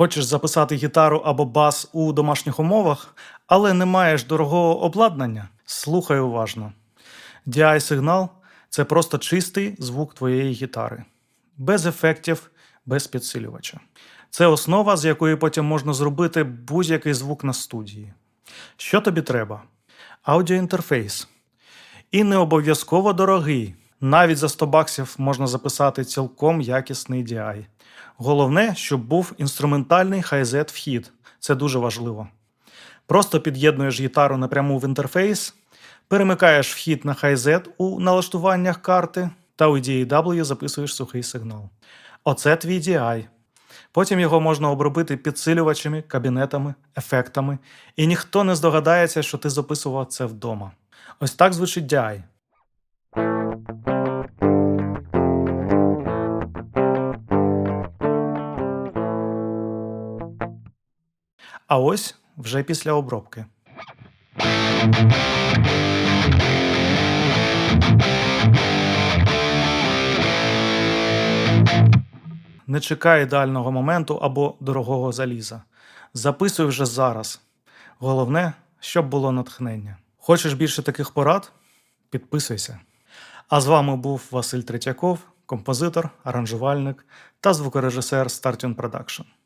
Хочеш записати гітару або бас у домашніх умовах, але не маєш дорогого обладнання? Слухай уважно. DI-сигнал це просто чистий звук твоєї гітари, без ефектів, без підсилювача. Це основа, з якої потім можна зробити будь-який звук на студії. Що тобі треба? Аудіоінтерфейс. І не обов'язково дорогий. Навіть за 100 баксів можна записати цілком якісний DI. Головне, щоб був інструментальний хай-зет вхід. Це дуже важливо. Просто під'єднуєш гітару напряму в інтерфейс, перемикаєш вхід на хай-зет у налаштуваннях карти та у DAW записуєш сухий сигнал. Оце твій DI. Потім його можна обробити підсилювачами, кабінетами, ефектами, і ніхто не здогадається, що ти записував це вдома. Ось так звучить DI. А ось вже після обробки. Не чекай ідеального моменту або дорогого заліза. Записуй вже зараз. Головне, щоб було натхнення. Хочеш більше таких порад? Підписуйся. А з вами був Василь Третьяков, композитор, аранжувальник та звукорежисер Startune Production.